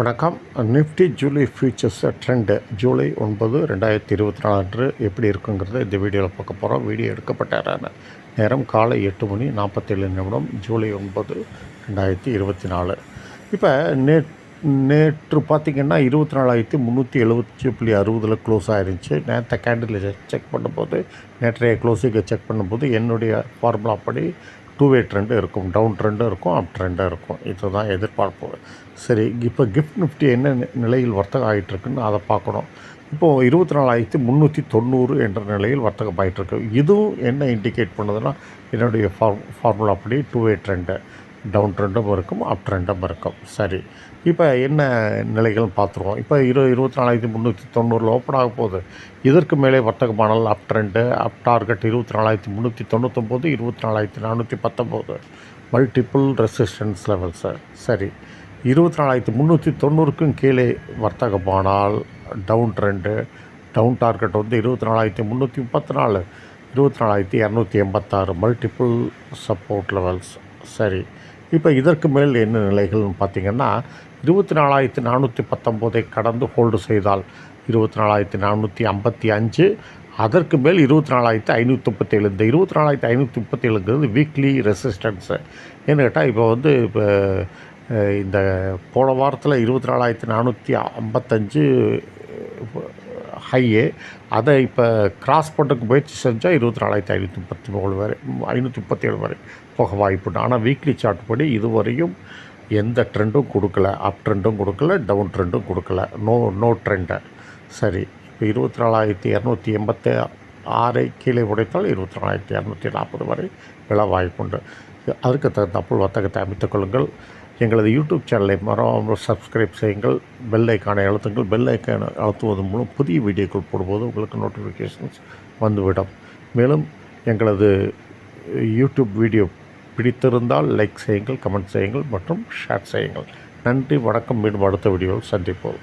வணக்கம். Nifty July futures trend. July ஒன்பது ரெண்டாயிரத்தி இருபத்தி நாலு அன்று எப்படி இருக்குங்கிறத இந்த வீடியோவில் பார்க்க போகிறோம் வீடியோ எடுக்கப்பட்ட நேரம் காலை எட்டு மணி நாற்பத்தேழு நிமிடம் ஜூலை ஒன்பது ரெண்டாயிரத்தி இருபத்தி நாலு. இப்போ நே நேற்று பார்த்திங்கன்னா இருபத்தி நாலாயிரத்தி முந்நூற்றி எழுபத்தி புள்ளி அறுபதில் க்ளோஸ் ஆயிருந்துச்சு. நேற்று கேண்டில் செக் பண்ணும்போது நேற்றைய க்ளோஸிங்கை செக் பண்ணும்போது என்னுடைய ஃபார்முலா படி டூ வே ட்ரெண்டு இருக்கும் டவுன் ட்ரெண்டும் இருக்கும் அப் ட்ரெண்டும் இருக்கும். இதுதான் எதிர்பார்ப்பு. சரி இப்போ கிஃப்ட் நிஃப்டி என்ன நி- நிலையில் வர்த்தகம் ஆகிட்டுருக்குன்னு அதை பார்க்கணும். இப்போது இருபத்தி நாலாயிரத்தி முந்நூற்றி தொண்ணூறு என்ற நிலையில் வர்த்தகம் ஆகிட்டுருக்கு இதுவும் என்ன இண்டிகேட் பண்ணுதுன்னா என்னுடைய ஃபார் ஃபார்முலா படி டூ வே ட்ரெண்டு டவுன் ட்ரெண்டும் இருக்கும் அப் ட்ரெண்டும் இருக்கும். சரி. இப்போ என்ன நிலைகள் பார்த்துருவோம். இப்போ இரு இருபத்தி நாலாயிரத்தி முந்நூற்றி தொண்ணூறில் ஓப்பன் ஆக போகுது. இதற்கு மேலே வர்த்தகமானால் அப் ட்ரெண்டு அப் டார்கெட் இருபத்தி நாலாயிரத்தி முந்நூற்றி தொண்ணூத்தொம்போது இருபத்தி நாலாயிரத்தி நானூற்றி பத்தொம்போது. மல்டிபிள் ரெசிஸ்டன்ஸ் லெவல்ஸு சரி. இருபத்தி நாலாயிரத்தி முந்நூற்றி தொண்ணூறுக்கும் கீழே வர்த்தகமானால் டவுன் ட்ரெண்டு டவுன் டார்கெட் வந்து இருபத்தி நாலாயிரத்தி முந்நூற்றி முப்பத்தி நாலு இருபத்தி நாலாயிரத்தி இரநூத்தி எண்பத்தாறு. Multiple support levels. சரி. இப்போ இதற்கு மேல் என்ன நிலைகள்னு பார்த்தீங்கன்னா இருபத்தி நாலாயிரத்தி நானூற்றி பத்தொம்போதை கடந்து ஹோல்டு செய்தால் இருபத்தி நாலாயிரத்தி நானூற்றி ஐம்பத்தி அஞ்சு அதற்கு மேல் இருபத்தி நாலாயிரத்தி ஐநூற்றி முப்பத்தேழு. இந்த இருபத்தி நாலாயிரத்தி ஐநூற்றி முப்பத்தேழுங்கிறது வீக்லி ரெசிஸ்டன்ஸு ஏன்னு கேட்டால் இப்போ வந்து இப்போ இந்த போன வாரத்தில் இருபத்தி நாலாயிரத்தி நானூற்றி ஐம்பத்தஞ்சு ஹையே அதை இப்போ கிராஸ் பண்ணுறதுக்கு முயற்சி செஞ்சால் இருபத்தி நாலாயிரத்தி ஐநூற்றி முப்பத்தி மூணு வரை ஐநூற்றி முப்பத்தேழு வரை போக வாய்ப்புண்டு ஆனால் வீக்லி சார்ட் படி இதுவரையும் எந்த ட்ரெண்டும் கொடுக்கல. அப் ட்ரெண்டும் கொடுக்கல டவுன் ட்ரெண்டும் கொடுக்கல. நோ நோ ட்ரெண்டை சரி இப்போ இருபத்தி நாலாயிரத்தி இரநூத்தி எண்பத்தி ஆறை கீழே உடைத்தால் இருபத்தி நாலாயிரத்தி இரநூத்தி நாற்பது வரை விழ வாய்ப்புண்டு அதற்கு தகுந்தாப்புள் வர்த்தகத்தை அமைத்துக் கொள்ளுங்கள். எங்களது யூடியூப் சேனலை மறவாமல் சப்ஸ்கிரைப் செய்யுங்கள். பெல் ஐக்கானை அழுத்துங்கள். பெல் ஐக்கானை அழுத்துவதன் மூலம் புதிய வீடியோக்கள் போடும்போது உங்களுக்கு நோட்டிஃபிகேஷன்ஸ் வந்துவிடும். மேலும் எங்களது யூடியூப் வீடியோ பிடித்திருந்தால் லைக் செய்யுங்கள் கமெண்ட் செய்யுங்கள் மற்றும் ஷேர் செய்யுங்கள். நன்றி வணக்கம். மீண்டும் அடுத்த வீடியோவில் சந்திப்போம்.